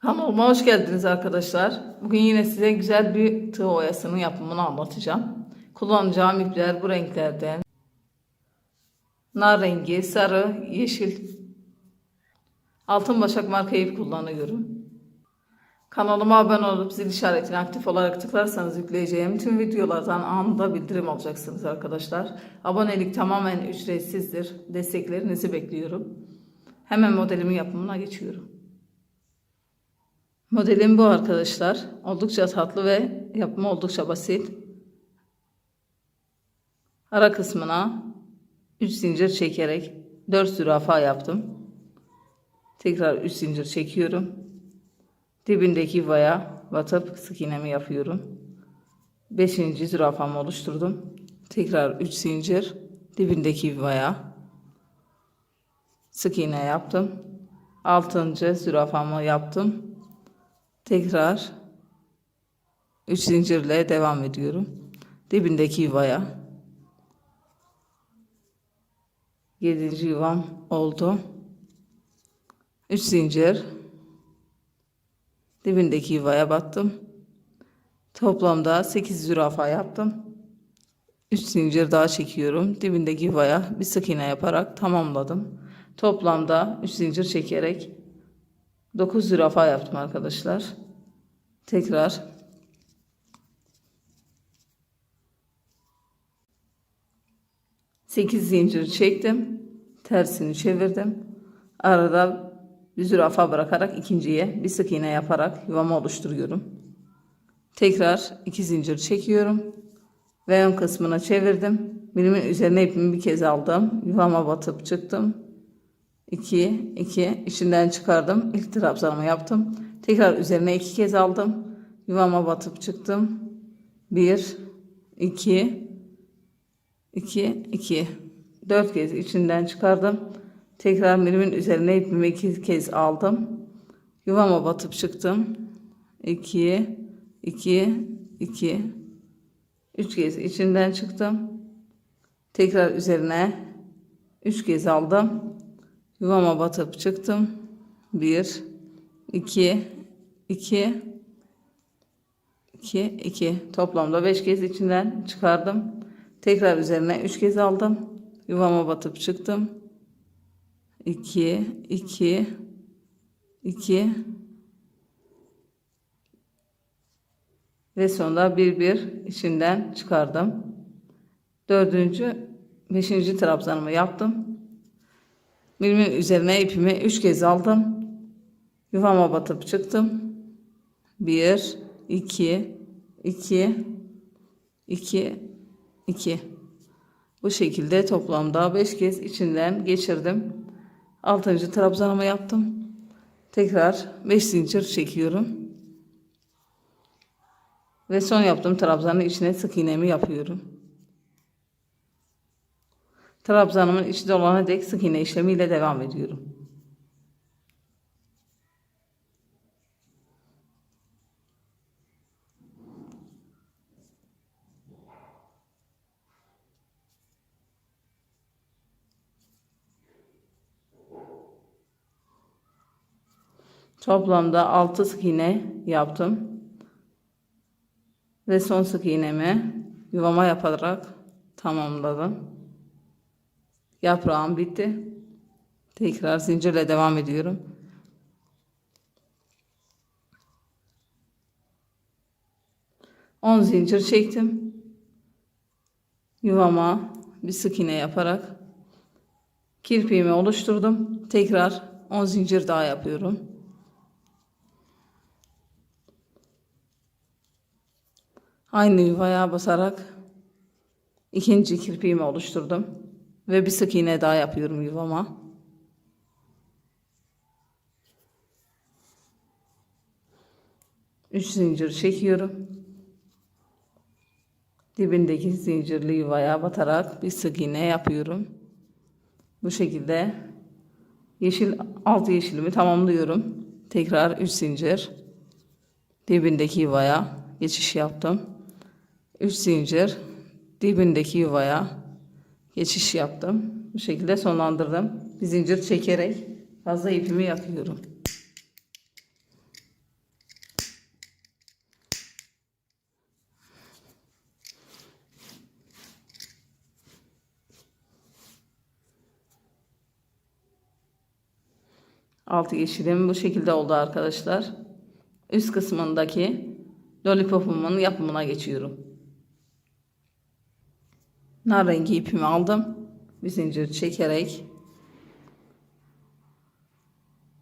Kanalıma hoş geldiniz arkadaşlar. Bugün yine size güzel bir tığ oyasının yapımını anlatacağım. Kullanacağım ipler bu renklerden. Nar rengi, sarı, yeşil. Altın başak marka ip kullanıyorum. Kanalıma abone olup zil işaretini aktif olarak tıklarsanız yükleyeceğim tüm videolardan anında bildirim alacaksınız arkadaşlar. Abonelik tamamen ücretsizdir. Desteklerinizi bekliyorum. Hemen modelimin yapımına geçiyorum. Modelim bu arkadaşlar. Oldukça tatlı ve yapımı oldukça basit. Ara kısmına 3 zincir çekerek 4 zürafa yaptım. Tekrar 3 zincir çekiyorum. Dibindeki yuvaya batıp sık iğnemi yapıyorum. 5. zürafamı oluşturdum. Tekrar 3 zincir dibindeki yuvaya sık iğne yaptım. 6. zürafamı yaptım. Tekrar 3 zincirle devam ediyorum. Dibindeki yuvaya 7. yuvam oldu. 3 zincir dibindeki yuvaya battım. Toplamda 8 zürafa yaptım. 3 zincir daha çekiyorum. Dibindeki yuvaya bir sık iğne yaparak tamamladım. Toplamda 3 zincir çekerek 9 zürafa yaptım arkadaşlar. Tekrar sekiz zincir çektim. Tersini çevirdim. Arada bir zürafa bırakarak ikinciye bir sık iğne yaparak yuvamı oluşturuyorum. Tekrar iki zincir çekiyorum. Ve ön kısmına çevirdim. Bilimin üzerine ipimi bir kez aldım. Yuvama batıp çıktım. 2 2 içinden çıkardım. İlk trabzanımı yaptım. Tekrar üzerine iki kez aldım. Yuvama batıp çıktım. 1 2 2 2 4 kez içinden çıkardım. Tekrar mirimin üzerine ipimi iki kez aldım. Yuvama batıp çıktım. 2 2 2 3 kez içinden çıktım. Tekrar üzerine 3 kez aldım. Yuvama batıp çıktım. 1 2 2 2 2 toplamda 5 kez içinden çıkardım. Tekrar üzerine 3 kez aldım. Yuvama batıp çıktım. 2 2 2 ve sonra bir bir içinden çıkardım. Dördüncü, beşinci trabzanımı yaptım. Birimin üzerine ipimi üç kez aldım. Yuvama batıp çıktım. Bir, iki, iki, iki, iki. Bu şekilde toplamda beş kez içinden geçirdim. Altıncı trabzanımı yaptım. Tekrar beş zincir çekiyorum. Ve son yaptığım trabzanın içine sık iğnemi yapıyorum. Trabzanımın içi dolana dek sık iğne işlemiyle devam ediyorum. Toplamda 6 sık iğne yaptım. Ve son sık iğnemi yuvama yaparak tamamladım. Yaprağım bitti. Tekrar zincirle devam ediyorum. On zincir çektim. Yuvama bir sık iğne yaparak kirpiğimi oluşturdum. Tekrar 10 zincir daha yapıyorum. Aynı yuvaya basarak ikinci kirpiğimi oluşturdum. Ve bir sık iğne daha yapıyorum yuvama. Üç zincir çekiyorum. Dibindeki zincirli yuvaya batarak bir sık iğne yapıyorum. Bu şekilde yeşil alt yeşilimi tamamlıyorum. Tekrar 3 zincir dibindeki yuvaya geçiş yaptım. 3 zincir dibindeki yuvaya geçiş yaptım. Bu şekilde sonlandırdım. Bir zincir çekerek fazla ipimi yakıyorum. Altı yeşilim bu şekilde oldu arkadaşlar. Üst kısmındaki lollipopumun yapımına geçiyorum. Nar rengi ipimi aldım. Bir zincir çekerek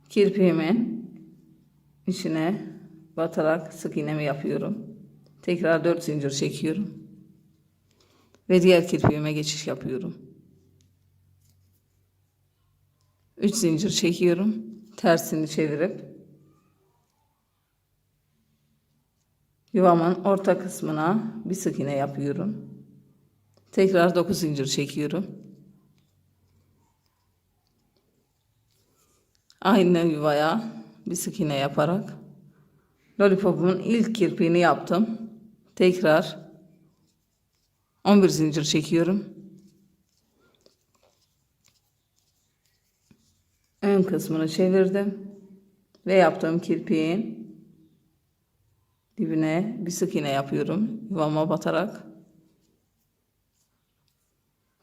kirpiğimin içine batarak sık iğnemi yapıyorum. Tekrar 4 zincir çekiyorum. Ve diğer kirpiğime geçiş yapıyorum. 3 zincir çekiyorum. Tersini çevirip yuvamın orta kısmına bir sık iğne yapıyorum. Tekrar 9 zincir çekiyorum. Aynı yuvaya bir sık iğne yaparak lollipopumun ilk kirpiğini yaptım. Tekrar 11 zincir çekiyorum. Ön kısmını çevirdim ve yaptığım kirpiğin dibine bir sık iğne yapıyorum yuvama batarak.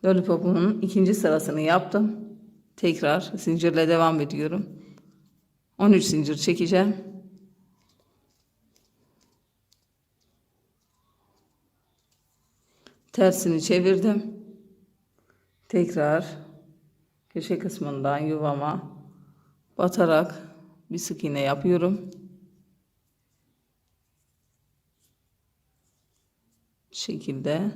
Lollipopumun ikinci sırasını yaptım. Tekrar zincirle devam ediyorum. 13 zincir çekeceğim. Tersini çevirdim. Tekrar köşe kısmından yuvama batarak bir sık iğne yapıyorum. Şekilde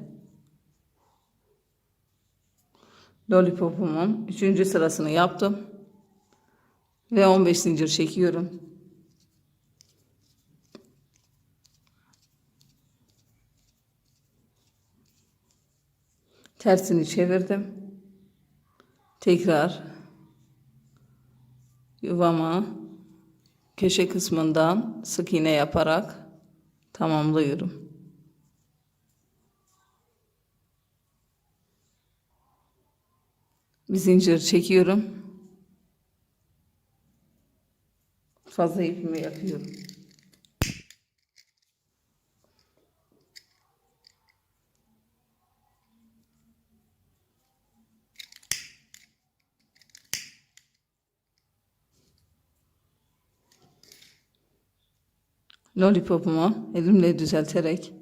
lollipopumun 3. sırasını yaptım ve 15 zincir çekiyorum. Tersini çevirdim. Tekrar yuvama köşe kısmından sık iğne yaparak tamamlıyorum. Zincir çekiyorum. Fazla ipimi yakıyorum. Lollipopumu elimle düzelterek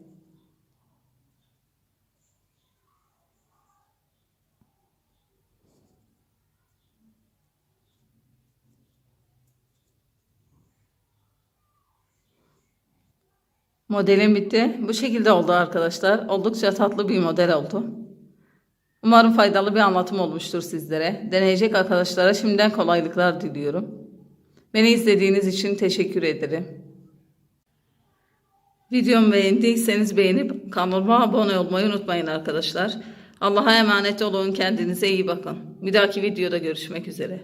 Modelim bitti. Bu şekilde oldu arkadaşlar. Oldukça tatlı bir model oldu. Umarım faydalı bir anlatım olmuştur sizlere. Deneyecek arkadaşlara şimdiden kolaylıklar diliyorum. Beni izlediğiniz için teşekkür ederim. Videomu beğendiyseniz beğenip kanalıma abone olmayı unutmayın arkadaşlar. Allah'a emanet olun. Kendinize iyi bakın. Bir dahaki videoda görüşmek üzere.